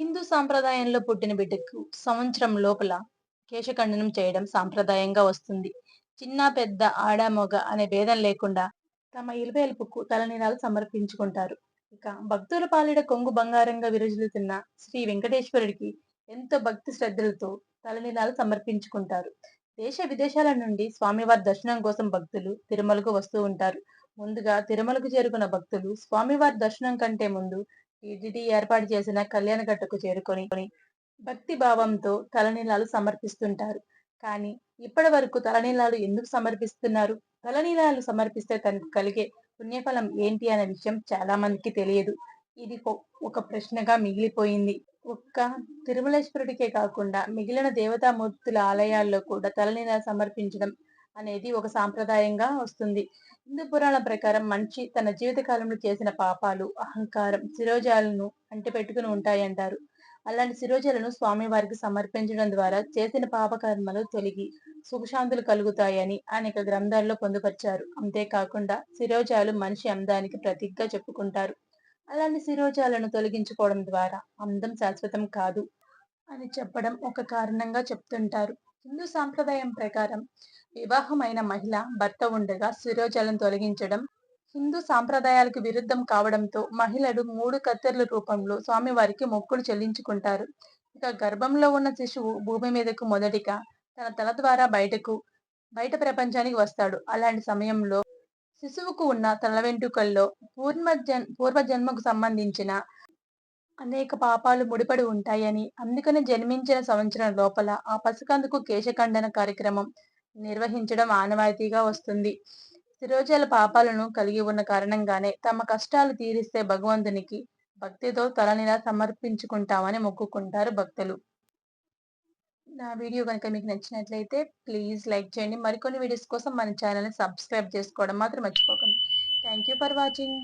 హిందూ సాంప్రదాయంలో పుట్టిన బిడ్డకు సంవత్సరం లోపల కేశఖండనం చేయడం సాంప్రదాయంగా వస్తుంది. చిన్న పెద్ద ఆడ మొగ అనే భేదం లేకుండా తమ ఇలువేల్పుకు తలనీలాలు సమర్పించుకుంటారు. ఇక భక్తుల పాలిడ కొంగు బంగారంగా విరజిల్లుతున్న శ్రీ వెంకటేశ్వరుడికి ఎంతో భక్తి శ్రద్ధలతో తలనీలాలు సమర్పించుకుంటారు. దేశ విదేశాల నుండి స్వామివారి దర్శనం కోసం భక్తులు తిరుమలకు వస్తూ ఉంటారు. ముందుగా తిరుమలకు చేరుకున్న భక్తులు స్వామివారి దర్శనం కంటే ముందు టీటీడీ ఏర్పాటు చేసిన కళ్యాణ గట్టుకు చేరుకొని భక్తి భావంతో తలనీలాలు సమర్పిస్తుంటారు. కానీ ఇప్పటి వరకు తలనీలాలు ఎందుకు సమర్పిస్తున్నారు? తలనీలాలు సమర్పిస్తే తనకు కలిగే పుణ్యఫలం ఏంటి అనే విషయం చాలా మందికి తెలియదు. ఇది ఒక ప్రశ్నగా మిగిలిపోయింది. ఒక్క తిరుమలేశ్వరుడికే కాకుండా మిగిలిన దేవతామూర్తుల ఆలయాల్లో కూడా తలనీలాలు సమర్పించడం అనేది ఒక సాంప్రదాయంగా వస్తుంది. హిందూ పురాణం ప్రకారం మనిషి తన జీవితకాలంలో చేసిన పాపాలు అహంకారం శిరోజాలను అంటిపెట్టుకుని ఉంటాయంటారు అలాంటి శిరోజాలను స్వామివారికి సమర్పించడం ద్వారా చేసిన పాపకర్మలు తొలగి సుఖశాంతులు కలుగుతాయని అనేక గ్రంథాల్లో పొందుపరిచారు. అంతేకాకుండా శిరోజాలు మనిషి అందానికి ప్రతీకగా చెప్పుకుంటారు. అలాంటి శిరోజాలను తొలగించుకోవడం ద్వారా అందం శాశ్వతం కాదు అని చెప్పడం ఒక కారణంగా చెప్తుంటారు. హిందూ సాంప్రదాయం ప్రకారం వివాహమైన మహిళ భర్త ఉండగా శిరోజలం తొలగించడం హిందూ సాంప్రదాయాలకు విరుద్ధం కావడంతో మహిళలు మూడు కత్తెర్ల రూపంలో స్వామివారికి మొక్కులు చెల్లించుకుంటారు. ఇక గర్భంలో ఉన్న శిశువు భూమి మీదకు మొదటిగా తన తల ద్వారా బయటకు బయట ప్రపంచానికి వస్తాడు. అలాంటి సమయంలో శిశువుకు ఉన్న తల వెంట్రుకల్లో పూర్వ జన్ పూర్వజన్మకు సంబంధించిన అనేక పాపాలు ముడిపడి ఉంటాయని. అందుకని జన్మించిన సంవత్సరం లోపల ఆ పసికందుకు కేశఖండన కార్యక్రమం నిర్వహించడం ఆనవాయితీగా వస్తుంది. శిరోజాల పాపాలను కలిగి ఉన్న కారణంగానే తమ కష్టాలు తీరిస్తే భగవంతునికి భక్తితో తలనిలా సమర్పించుకుంటామని మొక్కుకుంటారు భక్తులు. నా వీడియో కనుక మీకు నచ్చినట్లయితే ప్లీజ్ లైక్ చేయండి. మరికొన్ని వీడియోస్ కోసం మన ఛానల్ని సబ్స్క్రైబ్ చేసుకోవడం మాత్రం మర్చిపోకండి. Thank you for watching.